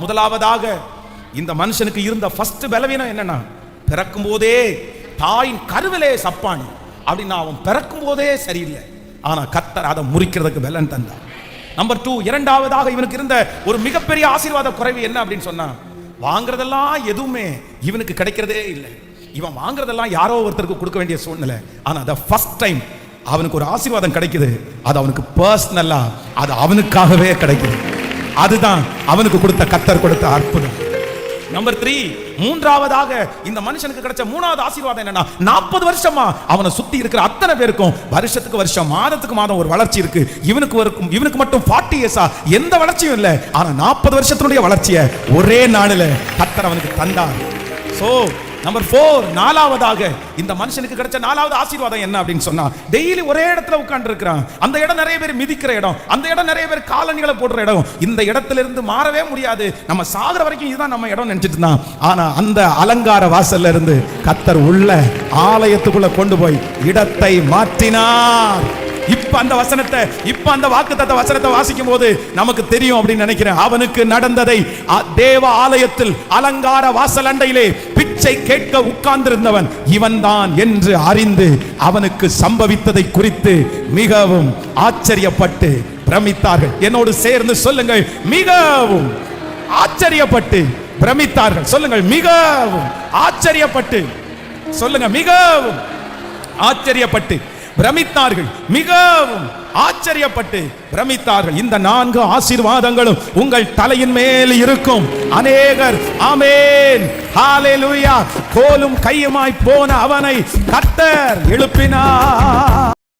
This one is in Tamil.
முதலாவதாக இந்த மனுஷனுக்கு இருந்த ஃபர்ஸ்ட் பலவீனம் என்னன்னா பிறக்கும் போதே தாயின் கருவிலே சப்பானி. அப்படின்னு அவன் பிறக்கும் போதே சரியில்லை. ஆனா கத்தர் அதை முறிக்கிறதுக்கு பலன் தந்தான். நம்பர் டூ இரண்டாவதாக இவனுக்கு இருந்த ஒரு மிகப்பெரிய ஆசீர்வாத குறைவு என்ன அப்படின்னு சொன்னா வாங்குறதெல்லாம் எதுவுமே இவனுக்கு கிடைக்கிறதே இல்லை. இவன் வாங்குறதெல்லாம் யாரோ ஒருத்தருக்கு கொடுக்க வேண்டிய சூழ்நிலை. ஆனா அதை ஃபர்ஸ்ட் டைம் அவனுக்கு ஒரு ஆசீர்வாதம் கிடைக்குது. அது அவனுக்கு பர்சனலா அது அவனுக்காகவே கிடைக்குது. அதுதான் அவனுக்கு கொடுத்த கத்தர் கொடுத்த அற்புதம். நம்பர் த்ரீ மூன்றாவதாக இந்த மனுஷனுக்கு கிடைச்ச மூணாவது ஆசீர்வாதம் என்னன்னா நாற்பது வருஷமா அவனை சுத்தி இருக்கிற அத்தனை பேருக்கும் வருஷத்துக்கு வருஷம் மாதத்துக்கு மாதம் ஒரு வளர்ச்சி இருக்கு. இவனுக்கு இருக்கும் இவனுக்கு மட்டும் ஃபார்ட்டி இயர்ஸா எந்த வளர்ச்சியும் இல்லை. ஆனா நாற்பது வருஷத்தினுடைய வளர்ச்சியை ஒரே நாளில் கத்தர் அவனுக்கு தந்தார். ஸோ நம்பர் ஃபோர் நாலாவதாக இந்த மனுஷனுக்கு கிடைச்ச நாலாவது ஆசீர்வாதம் என்ன அப்படின்னு சொன்னா டெய்லி ஒரே இடத்துல உட்காந்துருக்கிறான் அந்த இடம் நிறைய பேர் மிதிக்கிற இடம். அந்த இடம் நிறைய பேர் காலணிகளை போடுற இடம். இந்த இடத்துல இருந்து மாறவே முடியாது. நம்ம சாகுற வரைக்கும் இதுதான் நம்ம இடம் நினைச்சிட்டு இருந்தான். ஆனா அந்த அலங்கார வாசல்ல இருந்து கத்தர் உள்ள ஆலயத்துக்குள்ள கொண்டு போய் இடத்தை மாற்றினார். இப்ப அந்த வசனத்தை இப்ப அந்த வாக்குத்தத்த வசனத்தை வாசிக்கும் போது நமக்கு தெரியும் அப்படின்னு நினைக்கிறேன். அவனுக்கு நடந்ததை தேவ ஆலயத்தில் அலங்கார வாசல் அண்டையிலே பிச்சை கேட்க உட்கார்ந்திருந்தவன் இவன்தான் என்று அறிந்து அவனுக்கு சம்பவித்ததை குறித்து மிகவும் ஆச்சரியப்பட்டு பிரமித்தார்கள். என்னோடு சேர்ந்து சொல்லுங்கள் மிகவும் ஆச்சரியப்பட்டு பிரமித்தார்கள். சொல்லுங்கள் மிகவும் ஆச்சரியப்பட்டு சொல்லுங்க மிகவும் ஆச்சரியப்பட்டு பிரமித்தார்கள். மிகவும் ஆச்சரியப்பட்டு பிரமித்தார்கள். இந்த நான்கு ஆசீர்வாதங்களும் உங்கள் தலையின் மேல் இருக்கும். அநேகர் அமேன் கோலும் கையுமாய் போன அவனை கத்தர் எழுப்பினார்.